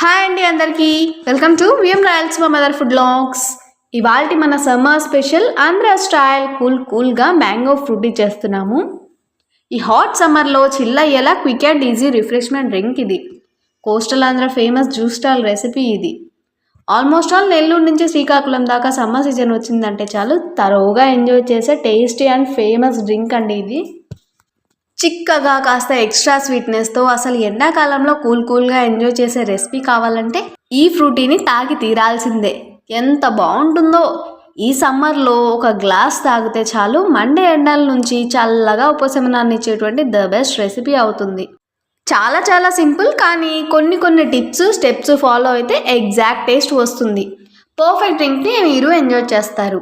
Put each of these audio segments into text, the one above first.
Hi అండి అందరికీ. Welcome to VM Royals మా మదర్ ఫుడ్ లాగ్స్ ఇవాళ మన summer special Andhra style cool కూల్గా మ్యాంగో ఫ్రూటీ చేస్తున్నాము. ఈ హాట్ సమ్మర్లో చిల్ అయ్యేలా quick and easy refreshment drink ఇది. Coastal Andhra famous juice stall recipe ఇది. ఆల్మోస్ట్ ఆల్ నెల్లూరు నుంచి శ్రీకాకుళం దాకా సమ్మర్ సీజన్ వచ్చిందంటే చాలు తరోగా ఎంజాయ్ చేసే టేస్టీ అండ్ ఫేమస్ డ్రింక్ అండి ఇది. చిక్కగా కాస్త ఎక్స్ట్రా స్వీట్నెస్తో అసలు ఎండాకాలంలో కూల్ కూల్గా ఎంజాయ్ చేసే రెసిపీ కావాలంటే ఈ ఫ్రూటీని తాగి తీరాల్సిందే. ఎంత బాగుంటుందో! ఈ సమ్మర్లో ఒక గ్లాస్ తాగితే చాలు మండే ఎండల నుంచి చల్లగా ఉపశమనాన్ని ఇచ్చేటువంటి ద బెస్ట్ రెసిపీ అవుతుంది. చాలా చాలా సింపుల్ కానీ కొన్ని కొన్ని టిప్స్ స్టెప్స్ ఫాలో అయితే ఎగ్జాక్ట్ టేస్ట్ వస్తుంది. పర్ఫెక్ట్ డ్రింక్ని మీరు ఎంజాయ్ చేస్తారు.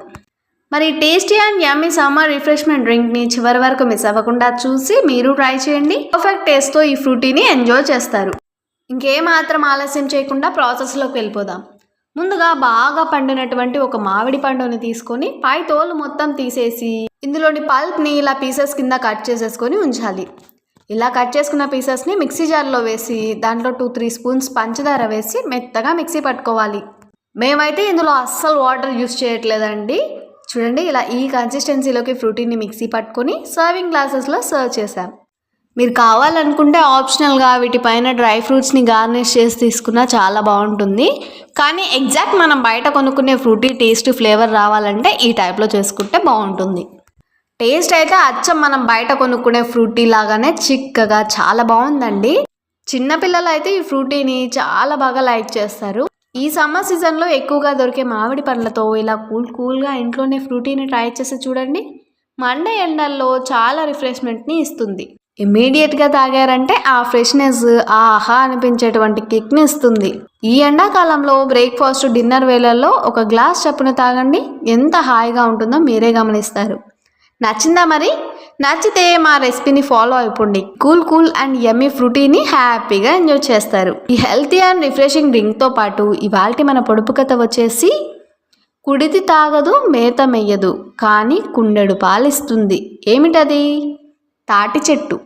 మరి tasty and yummy summer refreshment డ్రింక్ని చివరి వరకు మిస్ అవ్వకుండా చూసి మీరు ట్రై చేయండి. పర్ఫెక్ట్ టేస్ట్తో ఈ ఫ్రూటీని ఎంజాయ్ చేస్తారు. ఇంకేమాత్రం ఆలస్యం చేయకుండా ప్రాసెస్లోకి వెళ్ళిపోదాం. ముందుగా బాగా పండినటువంటి ఒక మామిడి పండుని తీసుకొని పై తోలు మొత్తం తీసేసి ఇందులోని పల్ప్ని ఇలా పీసెస్ కింద కట్ చేసేసుకొని ఉంచాలి. ఇలా కట్ చేసుకున్న పీసెస్ని మిక్సీ జార్లో వేసి దాంట్లో టూ త్రీ స్పూన్స్ పంచదార వేసి మెత్తగా మిక్సీ పట్టుకోవాలి. మేమైతే ఇందులో అస్సలు వాటర్ యూస్ చేయట్లేదండి. చూడండి ఇలా ఈ కన్సిస్టెన్సీలోకి ఫ్రూటీని మిక్సీ పట్టుకొని సర్వింగ్ గ్లాసెస్లో సర్వ్ చేశాం. మీరు కావాలనుకుంటే ఆప్షనల్గా వీటిపైన డ్రై ఫ్రూట్స్ని గార్నిష్ చేసి తీసుకున్నా చాలా బాగుంటుంది. కానీ ఎగ్జాక్ట్ మనం బయట కొనుక్కునే ఫ్రూటీ టేస్ట్ ఫ్లేవర్ రావాలంటే ఈ టైప్లో చేసుకుంటే బాగుంటుంది. టేస్ట్ అయితే అచ్చం మనం బయట కొనుక్కునే ఫ్రూటీ లాగానే చిక్కగా చాలా బాగుందండి. చిన్నపిల్లలు అయితే ఈ ఫ్రూటీని చాలా బాగా లైక్ చేస్తారు. ఈ సమ్మర్ సీజన్లో ఎక్కువగా దొరికే మామిడి పండ్లతో ఇలా కూల్ కూల్గా ఇంట్లోనే ఫ్రూటీని ట్రై చేసి చూడండి. మండే ఎండల్లో చాలా రిఫ్రెష్మెంట్ని ఇస్తుంది. ఇమ్మీడియట్గా తాగారంటే ఆ ఫ్రెష్నెస్ ఆ ఆహా అనిపించేటువంటి కిక్ని ఇస్తుంది. ఈ ఎండాకాలంలో బ్రేక్ఫాస్ట్ డిన్నర్ వేళల్లో ఒక గ్లాస్ చప్పున తాగండి. ఎంత హాయిగా ఉంటుందో మీరే గమనిస్తారు. నచ్చిందా మరి? నచ్చితే మా రెసిపీని ఫాలో అయిపోండి. కూల్ కూల్ అండ్ యమ్మీ ఫ్రూటీని హ్యాపీగా ఎంజాయ్ చేస్తారు. ఈ హెల్తీ అండ్ రిఫ్రెషింగ్ డ్రింక్తో పాటు ఇవాళ మన పొడుపు కథ వచ్చేసి కుడితి తాగదు మేత మెయ్యదు కానీ కుండెడు పాలిస్తుంది. ఏమిటది? తాటి చెట్టు.